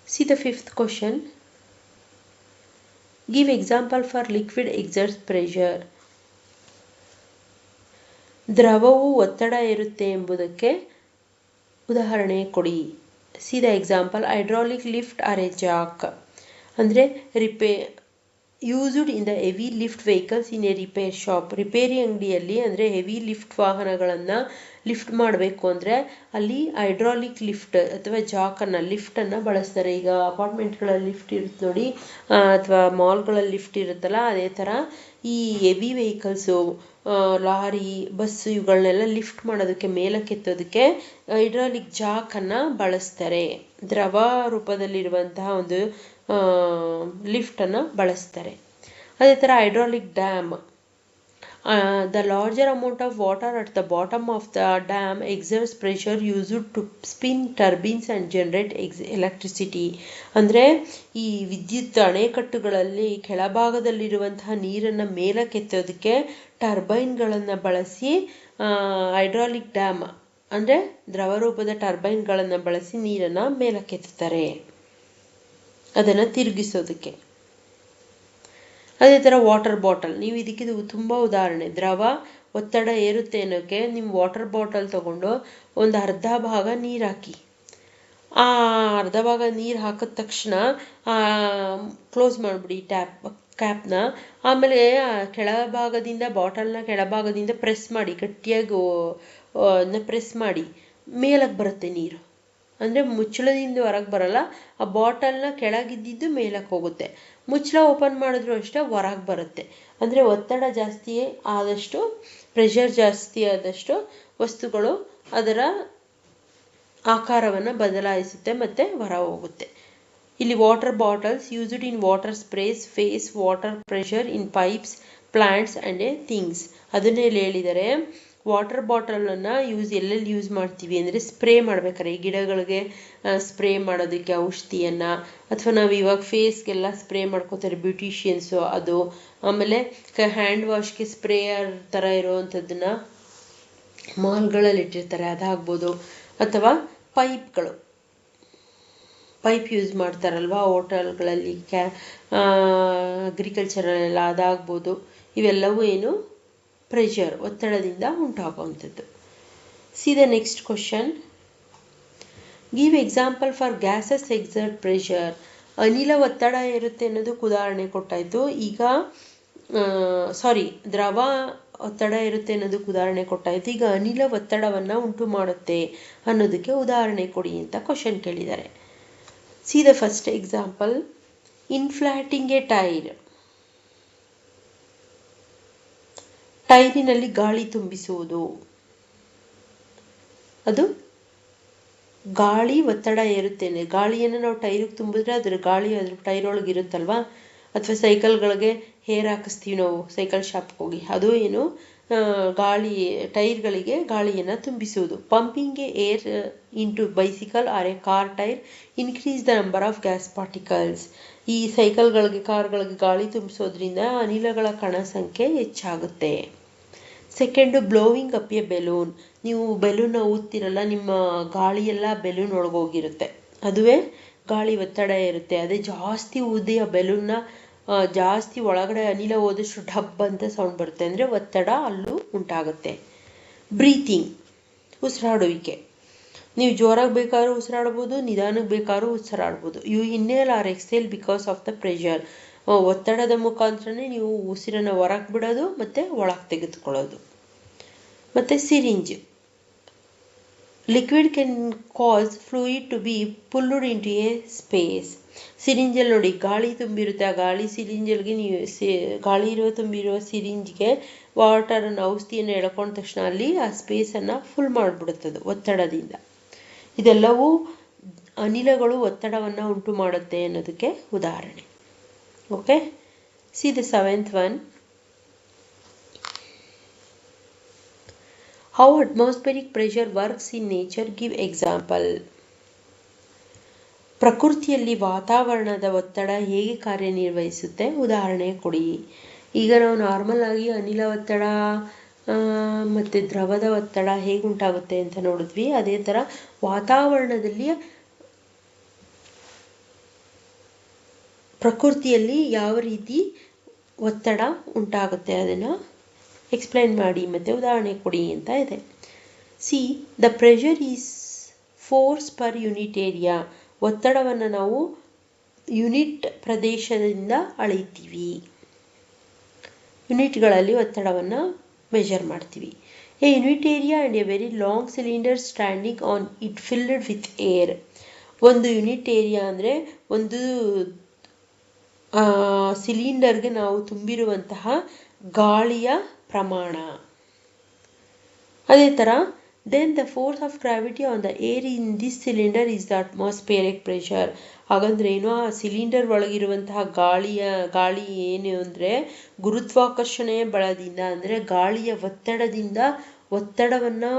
See the fifth question give example for liquid exerts pressure ದ್ರವವು ಒತ್ತಡ ಇರುತ್ತೆ ಎಂಬುದಕ್ಕೆ ಉದಾಹರಣೆ ಕೊಡಿ. See the example hydraulic lift or a jack. ಅಂದರೆ repay used in the heavy lift vehicles in a repair shop repair ಅಂಗಡಿಯಲ್ಲಿ ಅಂದರೆ ಹೆವಿ ಲಿಫ್ಟ್ ವಾಹನಗಳನ್ನು ಲಿಫ್ಟ್ ಮಾಡಬೇಕು ಅಂದರೆ ಅಲ್ಲಿ ಹೈಡ್ರಾಲಿಕ್ ಲಿಫ್ಟ್ ಅಥವಾ ಜಾಕನ್ನು ಲಿಫ್ಟನ್ನು ಬಳಸ್ತಾರೆ. ಈಗ ಅಪಾರ್ಟ್ಮೆಂಟ್ಗಳಲ್ಲಿ ಲಿಫ್ಟ್ ಇರುತ್ತೆ ನೋಡಿ ಅಥವಾ ಮಾಲ್ಗಳಲ್ಲಿ ಲಿಫ್ಟ್ ಇರುತ್ತಲ್ಲ, ಅದೇ ಥರ ಈ ಹೆವಿ ವೆಹಿಕಲ್ಸು ಲಾರಿ ಬಸ್ಸು ಇವುಗಳನ್ನೆಲ್ಲ ಲಿಫ್ಟ್ ಮಾಡೋದಕ್ಕೆ, ಮೇಲಕ್ಕೆತ್ತೋದಕ್ಕೆ ಹೈಡ್ರಾಲಿಕ್ ಜಾಕನ್ನು ಬಳಸ್ತಾರೆ. ದ್ರವ ರೂಪದಲ್ಲಿರುವಂತಹ ಒಂದು ಲಿಫ್ಟನ್ನು ಬಳಸ್ತಾರೆ. ಅದೇ ಥರ hydraulic dam the larger amount of water at the bottom of the dam exerts pressure used to spin turbines and generate X electricity ಅಂದರೆ, ಈ ವಿದ್ಯುತ್ ಅಣೆಕಟ್ಟುಗಳಲ್ಲಿ ಕೆಳಭಾಗದಲ್ಲಿರುವಂತಹ ನೀರನ್ನು ಮೇಲಕ್ಕೆತ್ತೋದಕ್ಕೆ ಟರ್ಬೈನ್ಗಳನ್ನು ಬಳಸಿ ಹೈಡ್ರಾಲಿಕ್ ಡ್ಯಾಮ್ ಅಂದರೆ ದ್ರವರೂಪದ ಟರ್ಬೈನ್ಗಳನ್ನು ಬಳಸಿ ನೀರನ್ನು ಮೇಲಕ್ಕೆತ್ತುತ್ತಾರೆ. ಅದನ್ನು ತಿರುಗಿಸೋದಕ್ಕೆ. ಅದೇ ಥರ ವಾಟರ್ ಬಾಟಲ್ ನೀವು ಇದಕ್ಕಿದು ತುಂಬ ಉದಾಹರಣೆ. ದ್ರವ ಒತ್ತಡ ಏರುತ್ತೆ ಅನ್ನೋಕ್ಕೆ ನಿಮ್ಮ ವಾಟರ್ ಬಾಟಲ್ ತಗೊಂಡು ಒಂದು ಅರ್ಧ ಭಾಗ ನೀರು ಹಾಕಿ. ಆ ಅರ್ಧ ಭಾಗ ನೀರು ಹಾಕಿದ ತಕ್ಷಣ ಕ್ಲೋಸ್ ಮಾಡಿಬಿಡಿ ಟ್ಯಾಪ್ ಕ್ಯಾಪ್ನ ಆಮೇಲೆ ಕೆಳಭಾಗದಿಂದ ಬಾಟಲ್ನ ಕೆಳಭಾಗದಿಂದ ಪ್ರೆಸ್ ಮಾಡಿ, ಗಟ್ಟಿಯಾಗಿ ಪ್ರೆಸ್ ಮಾಡಿ. ಮೇಲಕ್ಕೆ ಬರುತ್ತೆ ನೀರು. ಅಂದರೆ ಮುಚ್ಚಳದಿಂದ ಹೊರಗೆ ಬರಲ್ಲ, ಆ ಬಾಟಲ್ನ ಕೆಳಗಿದ್ದಿದ್ದು ಮೇಲಕ್ಕೆ ಹೋಗುತ್ತೆ. ಮುಚ್ಚಳ ಓಪನ್ ಮಾಡಿದ್ರು ಅಷ್ಟೇ ಹೊರಗೆ ಬರುತ್ತೆ. ಅಂದರೆ ಒತ್ತಡ ಜಾಸ್ತಿ ಆದಷ್ಟು ಪ್ರೆಷರ್ ಜಾಸ್ತಿ ಆದಷ್ಟು ವಸ್ತುಗಳು ಅದರ ಆಕಾರವನ್ನು ಬದಲಾಯಿಸುತ್ತೆ ಮತ್ತು ಹೊರ ಹೋಗುತ್ತೆ ಇಲ್ಲಿ water bottles used in water sprays face water pressure in pipes plants and a things ಅದನ್ನೇ ಹೇಳಿದ್ದಾರೆ ವಾಟರ್ ಬಾಟಲನ್ನು ಯೂಸ್ ಎಲ್ಲೆಲ್ಲಿ ಯೂಸ್ ಮಾಡ್ತೀವಿ ಅಂದರೆ ಸ್ಪ್ರೇ ಮಾಡ್ಬೇಕಾದ್ರೆ ಈ ಗಿಡಗಳಿಗೆ ಸ್ಪ್ರೇ ಮಾಡೋದಕ್ಕೆ ಔಷಧಿಯನ್ನು, ಅಥವಾ ನಾವು ಇವಾಗ ಫೇಸ್ಗೆಲ್ಲ ಸ್ಪ್ರೇ ಮಾಡ್ಕೋತಾರೆ ಬ್ಯೂಟಿಷಿಯನ್ಸು ಅದು, ಆಮೇಲೆ ಕ ಹ್ಯಾಂಡ್ ವಾಶ್ಗೆ ಸ್ಪ್ರೇಯರ್ ಥರ ಇರೋವಂಥದ್ದನ್ನು ಮಾಲ್ಗಳಲ್ಲಿ ಇಟ್ಟಿರ್ತಾರೆ ಅದಾಗ್ಬೋದು ಅಥವಾ ಪೈಪ್ಗಳು ಪೈಪ್ ಯೂಸ್ ಮಾಡ್ತಾರಲ್ವಾ ಹೋಟೆಲ್ಗಳಲ್ಲಿ ಕ್ಯಾ ಅಗ್ರಿಕಲ್ಚರಲ್ಲೆಲ್ಲ ಅದಾಗ್ಬೋದು ಇವೆಲ್ಲವೂ ಏನು ಪ್ರೆಷರ್ ಒತ್ತಡದಿಂದ ಉಂಟಾಗುವಂಥದ್ದು. See the next question give example for gases exert pressure ಅನಿಲ ಒತ್ತಡ ಇರುತ್ತೆ ಅನ್ನೋದಕ್ಕೆ ಉದಾಹರಣೆ ಕೊಟ್ಟಾಯಿತು ಈಗ ಸಾರಿ ದ್ರವ ಒತ್ತಡ ಇರುತ್ತೆ ಅನ್ನೋದಕ್ಕೆ ಉದಾಹರಣೆ ಕೊಟ್ಟಾಯಿತು ಈಗ ಅನಿಲ ಒತ್ತಡವನ್ನು ಉಂಟು ಮಾಡುತ್ತೆ ಅನ್ನೋದಕ್ಕೆ ಉದಾಹರಣೆ ಕೊಡಿ ಅಂತ ಕ್ವಶನ್ ಕೇಳಿದ್ದಾರೆ. See the first example inflating a tyre ಟೈರಿನಲ್ಲಿ ಗಾಳಿ ತುಂಬಿಸುವುದು. ಅದು ಗಾಳಿ ಒತ್ತಡ ಏರುತ್ತೇನೆ. ಗಾಳಿಯನ್ನು ನಾವು ಟೈರಿಗೆ ತುಂಬಿದ್ರೆ ಅದ್ರ ಗಾಳಿ ಅದ್ರ ಟೈರ್ ಒಳಗೆ ಇರುತ್ತಲ್ವಾ? ಅಥವಾ ಸೈಕಲ್ಗಳಿಗೆ ಹೇರ್ ಹಾಕಿಸ್ತೀವಿ ನಾವು, ಸೈಕಲ್ ಶಾಪ್ಗೆ ಹೋಗಿ. ಅದು ಏನು ಗಾಳಿ, ಟೈರ್ಗಳಿಗೆ ಗಾಳಿಯನ್ನು ತುಂಬಿಸುವುದು. Pumping a air into bicycle or a car tyre increase the number of gas particles. ಈ ಸೈಕಲ್ಗಳಿಗೆ, ಕಾರ್ಗಳಿಗೆ ಗಾಳಿ ತುಂಬಿಸೋದ್ರಿಂದ ಅನಿಲಗಳ ಕಣ ಸಂಖ್ಯೆ ಹೆಚ್ಚಾಗುತ್ತೆ. Second blowing up a balloon ನೀವು ಬೆಲೂನ್ನ ಊದ್ತಿರಲ್ಲ, ನಿಮ್ಮ ಗಾಳಿ ಎಲ್ಲ ಬೆಲೂನ್ ಒಳಗೋಗಿರುತ್ತೆ ಅದುವೇ ಗಾಳಿ ಒತ್ತಡ ಇರುತ್ತೆ. ಅದೇ ಜಾಸ್ತಿ ಊದಿ ಆ ಬೆಲೂನ್ನ ಜಾಸ್ತಿ ಒಳಗಡೆ ಅನಿಲ ಹೋದಷ್ಟು ಢಬ್ ಅಂತ ಸೌಂಡ್ ಬರುತ್ತೆ. ಅಂದರೆ ಒತ್ತಡ ಅಲ್ಲೂ ಉಂಟಾಗುತ್ತೆ. ಬ್ರೀತಿಂಗ್ ಉಸಿರಾಡುವಿಕೆ ನೀವು ಜೋರಾಗಿ ಬೇಕಾದ್ರೂ ಉಸಿರಾಡ್ಬೋದು ನಿಧಾನಕ್ಕೆ ಬೇಕಾದ್ರೂ ಉಸಿರಾಡ್ಬೋದು. You inhale or exhale because of the pressure ಒತ್ತಡದ ಮುಖಾಂತರನೇ ನೀವು ಉಸಿರನ್ನು ಹೊರಗೆ ಬಿಡೋದು ಮತ್ತು ಒಳಗೆ ತೆಗೆದುಕೊಳ್ಳೋದು. ಮತ್ತು syringe. Liquid can cause fluid to be pulled to a space ಸಿರಿಂಜಲ್ಲಿ ನೋಡಿ, ಗಾಳಿ ತುಂಬಿರುತ್ತೆ. ಆ ಗಾಳಿ ಸಿರಿಂಜಲ್ಗೆ ನೀವು ಸಿ, ಗಾಳಿ ಇರೋ ತುಂಬಿರುವ ಸಿರಿಂಜ್ಗೆ ವಾಟರನ್ನು ಔಷಧಿಯನ್ನು ಎಳ್ಕೊಂಡ ತಕ್ಷಣ ಅಲ್ಲಿ ಆ ಸ್ಪೇಸನ್ನು ಫುಲ್ ಮಾಡಿಬಿಡುತ್ತದೆ ಒತ್ತಡದಿಂದ. ಇದೆಲ್ಲವೂ ಅನಿಲಗಳು ಒತ್ತಡವನ್ನು ಉಂಟು ಮಾಡುತ್ತೆ ಅನ್ನೋದಕ್ಕೆ ಉದಾಹರಣೆ. Okay see the seventh one how atmospheric pressure works in nature give example. ಪ್ರಕೃತಿಯಲ್ಲಿ ವಾತಾವರಣದ ಒತ್ತಡ ಹೇಗೆ ಕಾರ್ಯನಿರ್ವಹಿಸುತ್ತೆ? ಉದಾಹರಣೆ ಕೊಡಿ. ಈಗ ನಾವು ನಾರ್ಮಲ್ ಆಗಿ ಅನಿಲ ಒತ್ತಡ ಮತ್ತು ದ್ರವದ ಒತ್ತಡ ಹೇಗೆ ಉಂಟಾಗುತ್ತೆ ಅಂತ ನೋಡಿದ್ವಿ. ಅದೇ ಥರ ವಾತಾವರಣದಲ್ಲಿ ಪ್ರಕೃತಿಯಲ್ಲಿ ಯಾವ ರೀತಿ ಒತ್ತಡ ಉಂಟಾಗುತ್ತೆ ಅದನ್ನು ಎಕ್ಸ್ಪ್ಲೈನ್ ಮಾಡಿ, ಮತ್ತು ಉದಾಹರಣೆ ಕೊಡಿ ಅಂತ ಇದೆ. See the pressure is force per unit area ಒತ್ತಡವನ್ನು ನಾವು ಯೂನಿಟ್ ಪ್ರದೇಶದಿಂದ ಅಳೆಯುತ್ತೀವಿ. ಯೂನಿಟ್ಗಳಲ್ಲಿ ಒತ್ತಡವನ್ನು ಮೆಷರ್ ಮಾಡ್ತೀವಿ. A unit area and a very long cylinder standing on it filled with air ಒಂದು ಯುನಿಟ್ ಏರಿಯಾ ಅಂದರೆ ಒಂದು ಸಿಲಿಂಡರ್ಗೆ ನಾವು ತುಂಬಿರುವಂತಹ ಗಾಳಿಯ ಪ್ರಮಾಣ. ಅದೇ ಥರ then the force of gravity on the air in this cylinder is the atmospheric pressure ಹಾಗಂದ್ರೆ ಏನು ಆ ಸಿಲಿಂಡರ್ ಒಳಗಿರುವಂತಹ ಗಾಳಿಯ, ಗಾಳಿ ಏನು ಅಂದರೆ ಗುರುತ್ವಾಕರ್ಷಣೆಯ ಬಲದಿಂದ ಅಂದರೆ ಗಾಳಿಯ ಒತ್ತಡದಿಂದ ಒತ್ತಡವನ್ನು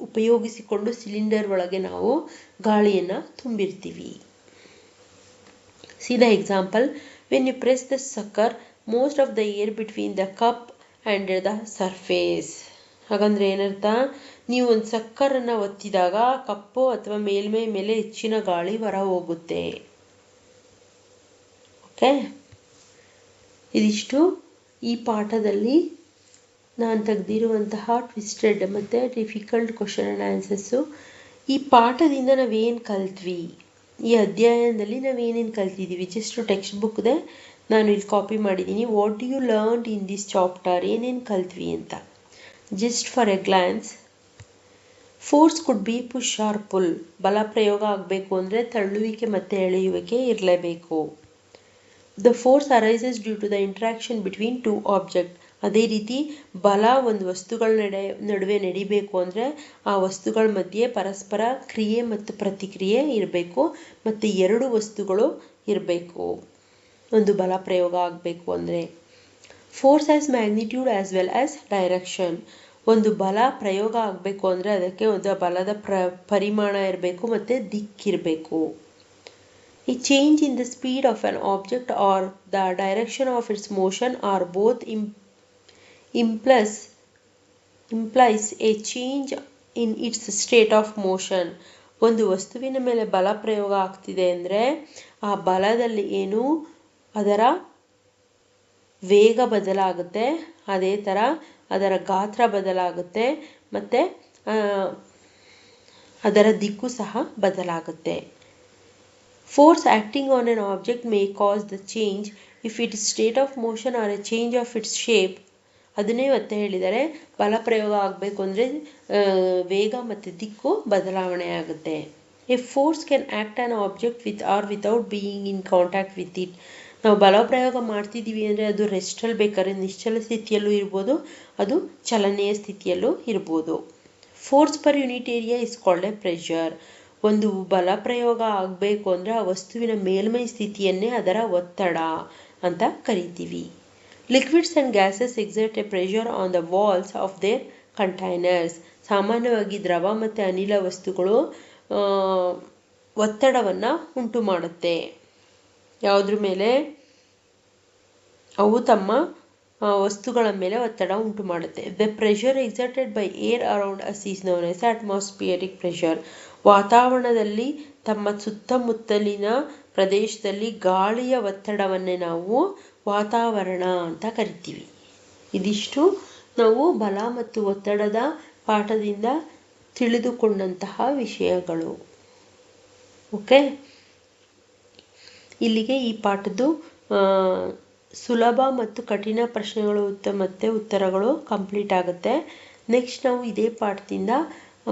ಉಪಯೋಗಿಸಿಕೊಂಡು ಸಿಲಿಂಡರ್ ಒಳಗೆ ನಾವು ಗಾಳಿಯನ್ನು ತುಂಬಿರ್ತೀವಿ. See the example when you press the sucker, most of the air between the cup and the surface ಹಾಗಂದರೆ ಏನರ್ಥ? ನೀವು ಒಂದು ಸಕ್ಕರನ್ನು ಒತ್ತಿದಾಗ ಕಪ್ಪು ಅಥವಾ ಮೇಲ್ಮೈ ಮೇಲೆ ಹೆಚ್ಚಿನ ಗಾಳಿ ಹೊರ ಹೋಗುತ್ತೆ ಓಕೆ ಇದಿಷ್ಟು ಈ ಪಾಠದಲ್ಲಿ ನಾನು ತೆಗೆದಿರುವಂತಹ ಟ್ವಿಸ್ಟೆಡ್ ಮತ್ತು ಡಿಫಿಕಲ್ಟ್ ಕ್ವಶನ್ ಆ್ಯಂಡ್ ಆನ್ಸರ್ಸು ಈ ಪಾಠದಿಂದ ನಾವೇನು ಕಲ್ತ್ವಿ? ಈ ಅಧ್ಯಾಯದಲ್ಲಿ ಏನೇನು ಕಲ್ತಿದ್ದೀವಿ ಜಸ್ಟ್ ಟೆಕ್ಸ್ಟ್ ಬುಕ್ದೆ ನಾನು ಇಲ್ಲಿ ಕಾಪಿ ಮಾಡಿದ್ದೀನಿ what you learn in this chapter ಏನೇನು ಕಲ್ತ್ವಿ ಅಂತ. Just for a glance force could be push or pull ಬಲ ಪ್ರಯೋಗ ಆಗಬೇಕು ಅಂದರೆ ತಳ್ಳುವಿಕೆ ಮತ್ತು ಎಳೆಯುವಿಕೆ ಇರಲೇಬೇಕು. The force arises due to the interaction between two object ಅದೇ ರೀತಿ ಬಲ ಒಂದು ವಸ್ತುಗಳ ನಡೆ, ನಡುವೆ ನಡಿಬೇಕು ಅಂದರೆ ಆ ವಸ್ತುಗಳ ಮಧ್ಯೆ ಪರಸ್ಪರ ಕ್ರಿಯೆ ಮತ್ತು ಪ್ರತಿಕ್ರಿಯೆ ಇರಬೇಕು ಮತ್ತು ಎರಡು ವಸ್ತುಗಳು ಇರಬೇಕು. ಒಂದು ಬಲ ಪ್ರಯೋಗ ಆಗಬೇಕು ಅಂದರೆ force as magnitude as well as direction ಒಂದು ಬಲ ಪ್ರಯೋಗ ಆಗಬೇಕು ಅಂದರೆ ಅದಕ್ಕೆ ಒಂದು ಬಲದ ಪ್ರ, ಪರಿಮಾಣ ಇರಬೇಕು ಮತ್ತು ದಿಕ್ಕಿರಬೇಕು. ಈ change in the speed of an object or the direction of its motion or both ಇಂ implies implies a change in its state of motion ಒಂದು ವಸ್ತುವಿನ ಮೇಲೆ ಬಲ ಪ್ರಯೋಗ ಆಗ್ತಿದೆ ಅಂದರೆ ಆ ಬಲದಲ್ಲಿ ಏನು, ಅದರ ವೇಗ ಬದಲಾಗುತ್ತೆ, ಅದೇ ಥರ ಅದರ ಗಾತ್ರ ಬದಲಾಗುತ್ತೆ, ಮತ್ತು ಅದರ ದಿಕ್ಕು ಸಹ ಬದಲಾಗುತ್ತೆ. Force acting on an object may cause the change if it state of motion or a change of its shape ಅದನ್ನೇ ಮತ್ತೆ ಹೇಳಿದ್ದಾರೆ. ಬಲ ಪ್ರಯೋಗ ಆಗಬೇಕು ಅಂದರೆ ವೇಗ ಮತ್ತು ದಿಕ್ಕು ಬದಲಾವಣೆ ಆಗುತ್ತೆ. A force can act on object with or without being in contact with it ನಾವು ಬಲ ಪ್ರಯೋಗ ಮಾಡ್ತಿದ್ದೀವಿ ಅಂದರೆ ಅದು ರೆಸ್ಟಲ್ಲಿ ಬೇಕಾದ್ರೆ ನಿಶ್ಚಲ ಸ್ಥಿತಿಯಲ್ಲೂ ಇರ್ಬೋದು, ಅದು ಚಲನೆಯ ಸ್ಥಿತಿಯಲ್ಲೂ ಇರ್ಬೋದು. Force per unit area is called a pressure ಒಂದು ಬಲ ಪ್ರಯೋಗ ಆಗಬೇಕು ಅಂದರೆ ಆ ವಸ್ತುವಿನ ಮೇಲ್ಮೈ ಸ್ಥಿತಿಯನ್ನೇ ಅದರ ಒತ್ತಡ ಅಂತ ಕರಿತೀವಿ. Liquids and gases exert a pressure on the walls of their containers ಸಾಮಾನ್ಯವಾಗಿ ದ್ರವ ಮತ್ತು ಅನಿಲ ವಸ್ತುಗಳು ಒತ್ತಡವನ್ನು ಉಂಟು ಮಾಡುತ್ತೆ ಯಾವುದ್ರ ಮೇಲೆ? ಅವು ತಮ್ಮ ವಸ್ತುಗಳ ಮೇಲೆ ಒತ್ತಡ ಉಂಟು ಮಾಡುತ್ತೆ the pressure exerted by air around us is known as atmospheric pressure ವಾತಾವರಣದಲ್ಲಿ, ತಮ್ಮ ಸುತ್ತಮುತ್ತಲಿನ ಪ್ರದೇಶದಲ್ಲಿ ಗಾಳಿಯ ಒತ್ತಡವನ್ನೇ ನಾವು ವಾತಾವರಣ ಅಂತ ಕರಿತೀವಿ. ಇದಿಷ್ಟು ನಾವು ಬಲ ಮತ್ತು ಒತ್ತಡದ ಪಾಠದಿಂದ ತಿಳಿದುಕೊಂಡಂತಹ ವಿಷಯಗಳು. ಓಕೆ? ಇಲ್ಲಿಗೆ ಈ ಪಾಠದ್ದು ಸುಲಭ ಮತ್ತು ಕಠಿಣ ಪ್ರಶ್ನೆಗಳು ಮತ್ತು ಉತ್ತರಗಳು ಕಂಪ್ಲೀಟ್ ಆಗುತ್ತೆ. ನೆಕ್ಸ್ಟ್ ನಾವು ಇದೇ ಪಾಠದಿಂದ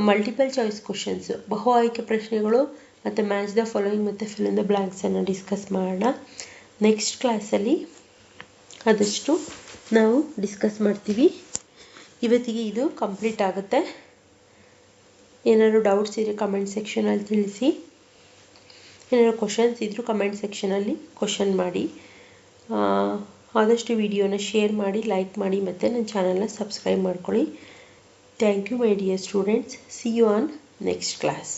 ಮಲ್ಟಿಪಲ್ ಚಾಯ್ಸ್ ಕ್ವಶನ್ಸ್ ಬಹು ಆಯ್ಕೆ ಪ್ರಶ್ನೆಗಳು ಮತ್ತು ಮ್ಯಾಚ್ ದ ಫಾಲೋಯಿಂಗ್ ಮತ್ತು ಫಿಲ್ ಇನ್ ದ ಬ್ಲ್ಯಾಂಕ್ಸನ್ನು ಡಿಸ್ಕಸ್ ಮಾಡೋಣ. ನೆಕ್ಸ್ಟ್ ಕ್ಲಾಸಲ್ಲಿ ಆದಷ್ಟು ನಾವು ಡಿಸ್ಕಸ್ ಮಾಡ್ತೀವಿ. ಇವತ್ತಿಗೆ ಇದು ಕಂಪ್ಲೀಟ್ ಆಗುತ್ತೆ. ಏನಾದರೂ ಡೌಟ್ಸ್ ಇದ್ದರೆ ಕಮೆಂಟ್ ಸೆಕ್ಷನಲ್ಲಿ ತಿಳಿಸಿ. ಏನಾದರೂ ಕ್ವಶನ್ಸ್ ಇದ್ದರೂ ಕಮೆಂಟ್ ಸೆಕ್ಷನಲ್ಲಿ ಕ್ವಶನ್ ಮಾಡಿ. ಆದಷ್ಟು ವಿಡಿಯೋನ ಶೇರ್ ಮಾಡಿ ಲೈಕ್ ಮಾಡಿ ಮತ್ತು ನನ್ನ ಚಾನಲ್ನ ಸಬ್ಸ್ಕ್ರೈಬ್ ಮಾಡ್ಕೊಳ್ಳಿ. Thank you my dear students see you on next class